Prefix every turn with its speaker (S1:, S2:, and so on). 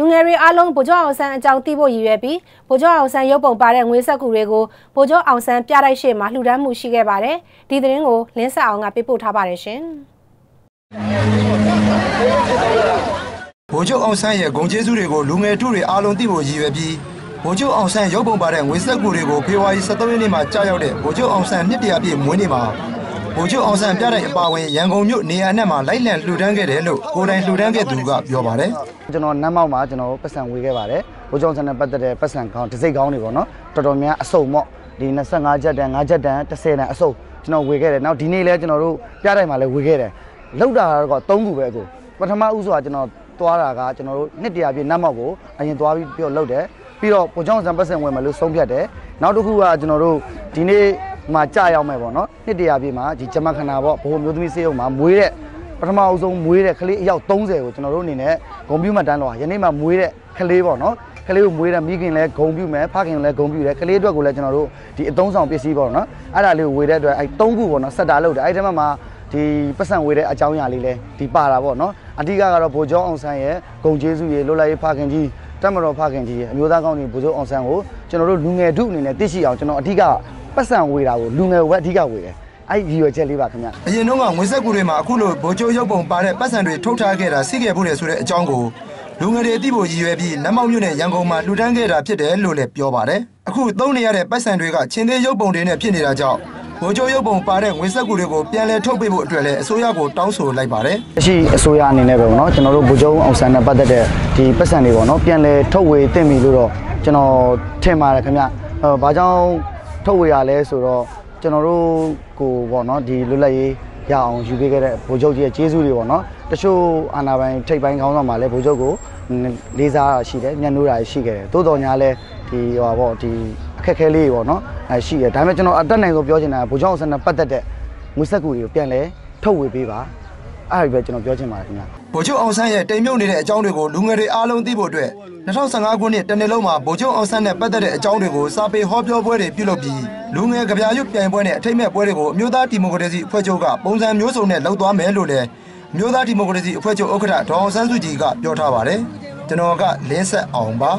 S1: လူငယ်တွေအားလုံးဗိုလ်ချုပ်အောင်ဆန်းအကြောင်းသိဖို့ရည်ရွယ်ပြီးဗိုလ်ချုပ်အောင်ဆန်းရုပ်ပုံပါတဲ့ငွေဆက်ကူတွေကိုဗိုလ်ချုပ်အောင်ဆန်းပြတိုက်ရှေ့မှာလှူဒန်းမှုရှိခဲ့ပါတယ်။ဒီသတင်းကိုလင်းဆက်အောင်ကပေးပို့ထားပါတယ်ရှင်။
S2: ဗိုလ်ချုပ်အောင်ဆန်းရဲ့ဂုံကျေးဇူးတွေကိုလူငယ်ထုတွေအားလုံးသိဖို့ရည်ရွယ်ပြီးဗိုလ်ချုပ်အောင်ဆန်းရုပ်ပုံပါတဲ့ငွေဆက်ကူတွေကိုဖေဖော်ဝါရီ23ရက်နေ့မှာကြာရောက်တဲ့ဗိုလ်ချုပ်အောင်ဆန်းနှစ်တရာပြည့်မွေးနေ့မှာ ဗိုလ်ချုပ်အောင်ဆန်းပြတဲ့အပါအဝင်ရန်ကုန်မြို့နေရာနဲ့မှာလိုက်လံလှူဒန်းခဲ့တယ်လို့ကိုယ်တိုင်လှူဒန်းခဲ့သူကပြောပါတယ်
S3: ကျွန်တော်နမ်းမောက်မှာကျွန်တော်ပတ်စံဝေခဲ့ပါတယ်ဘိုးကျောင်းဆန်နဲ့ပတ်သက်တဲ့ပတ်စံကောင်းတစ်စိတ်ကောင်းတွေပေါ့နော်တော်တော်များအစုံမော့ဒီ25ချက်တန်5ချက်တန်10တန်အစုံကျွန်တော်ဝေခဲ့တယ်နောက်ဒီနေ့လဲကျွန်တော်တို့ပြတိုင်းမှာလဲဝေခဲ့တယ်လောက်တာကတော့3ခုပဲအခုပထမဦးစွာကျွန်တော်သွားတာကကျွန်တော်တို့နှစ်တရာပြည့်နမ်းမောက်ကိုအရင်သွားပြီးပြီးတော့လောက်တယ်ပြီးတော့ဘိုးကျောင်းဆန်ပတ်စံဝင်မယ်လို့ဆုံးဖြတ်တယ်နောက်တစ်ခုကကျွန်တော်တို့ဒီနေ့ မှာကြာရောက်မယ်ပေါ့နော်နှစ်တရာပြည့်မှာဒီဂျမခနာပေါ့ဘိုးမျိုးသမီးစေးုံမှာမွေးတဲ့ပထမအဆုံးမွေးတဲ့ကလေးအယောက်30ကိုကျွန်တော်တို့အနေနဲ့ဂုံပြူမှတန်းတော့ယနေ့မှမွေးတဲ့ကလေးပေါ့နော်ကလေးကိုမွေးတဲ့မိခင်လည်းဂုံပြူမယ်ဖခင်လည်းဂုံပြူတယ်ကလေးအတွက်ကိုလည်းကျွန်တော်တို့ဒီအသုံးဆောင်ပစ္စည်းပေါ့နော်အဲ့ဒါလေးကိုဝေတဲ့အတွက်အဲ့၃ခုပေါ့နော်စက်တာလုပ်တယ်အဲ့ဒီထဲမှာဒီပတ်စံဝေတဲ့အကြောင်းအရာလေးလဲဒီပါတာပေါ့နော်အဓိကကတော့ဗိုလ်ချုပ်အောင်ဆန်းရဲ့ဂုံကျေးဇူးရေလွတ်လပ်ရေးဖခင်ကြီးတက်မတော်ဖခင်ကြီးရဲ့အမျိုးသားကောင်းကြီးဗိုလ်ချုပ်အောင်ဆန်းကိုကျွန်တော်တို့လူငယ်ထုအနေနဲ့သိရှိအောင်ကျွန်တော်အဓိက ပတ်စံဝေတာကိုလူငယ်ကိုပဲအဓိကဝေတယ်အဲ့ဒီရည်ရွယ်ချက်လေးပါခင်ဗျ
S2: အရင်တုန်းကငွေဆက်ကူတွေမှာအခုလိုဗိုလ်ချုပ်ရုပ်ပုံပါတဲ့ပတ်စံတွေထုတ်ထားခဲ့တာသိခဲ့ဖို့လေဆိုတဲ့အကြောင်းကိုလူငယ်တွေသိဖို့ရည်ရွယ်ပြီးနတ်မောက်မြို့နယ်ရန်ကုန်မှာလှူဒန်းခဲ့တာဖြစ်တယ်လို့လည်းပြောပါတယ်အခုသုံးနေရတဲ့ပတ်စံတွေကချင်းသေးရုပ်ပုံတွေနဲ့ဖြစ်နေတာကြောင့်ဗိုလ်ချုပ်ရုပ်ပုံပါတဲ့ငွေဆက်ကူတွေကိုပြန်လည်ထုတ်ပေးဖို့အတွက်လည်းအစိုးရကိုတောင်းဆိုလိုက်ပါတယ်
S3: အရှိအစိုးရအနေနဲ့ပဲပေါ့နော်ကျွန်တော်တို့ဗိုလ်ချုပ်အောင်ဆန်းနဲ့ပတ်သက်တဲ့ဒီပတ်စံတွေပေါ့နော်ပြန်လဲထုတ်ဝေတင်ပြီလို့တော့ကျွန်တော်ထင်ပါတယ်ခင်ဗျအဲဘာကြောင့် ထုတ်ဝေရလဲဆိုတော့ကျွန်တော်တို့ကိုပေါ့နော်ဒီလွတ်လပ်ရေးရအောင်ယူပေးခဲ့တဲ့ဗိုလ်ချုပ်ကြီးရဲ့ကျေးဇူးတွေပေါ့နော်တချို့အာဏာပိုင်ထိပ်ပိုင်းခေါင်းဆောင်မှာလည်းဗိုလ်ချုပ်ကိုလေးစားတာရှိတယ်ညှဉ်းနှိုးတာရှိခဲ့တယ်တိုးတော်ညာလဲဒီဟိုပါပေါ့ဒီအခက်ခဲလေးတွေပေါ့နော်အဲရှိတယ်ဒါပေမဲ့ကျွန်တော်အတက်နိုင်ဆုံးပြောချင်တာဗိုလ်ချုပ်အောင်ဆန်းနဲ့ပတ်သက်တဲ့ငွေဆက်ကူတွေကိုပြန်လဲထုတ်ဝေပေးပါ အဲ့ဒီပဲကျွန်တော်ပြောချင်ပါတယ်ခင်ဗျာ
S2: ဗိုလ်ချုပ်အောင်ဆန်းရဲ့တိမ်မြုပ်နေတဲ့အကြောင်းတွေကိုလူငယ်တွေအားလုံးသိဖို့အတွက်2015ခုနှစ်တနေ့လုံးမှာဗိုလ်ချုပ်အောင်ဆန်းနဲ့ပတ်သက်တဲ့အကြောင်းတွေကိုစာပေဟောပြောပွဲတွေပြုလုပ်ပြီးလူငယ်ကြပြရွတ်ပြိုင်ပွဲနဲ့အထိတ်မဲ့ပွဲတွေကိုအမျိုးသားဒီမိုကရေစီအဖွဲ့ချုပ်ကပုံစံမျိုးစုံနဲ့လှုပ်သွားမယ်လို့လည်းအမျိုးသားဒီမိုကရေစီအဖွဲ့ချုပ်ဥက္ကဋ္ဌဒေါအောင်ဆန်းစုကြည်ကပြောထားပါတယ်ကျွန်တော်ကလင်းဆက်အောင်ပါ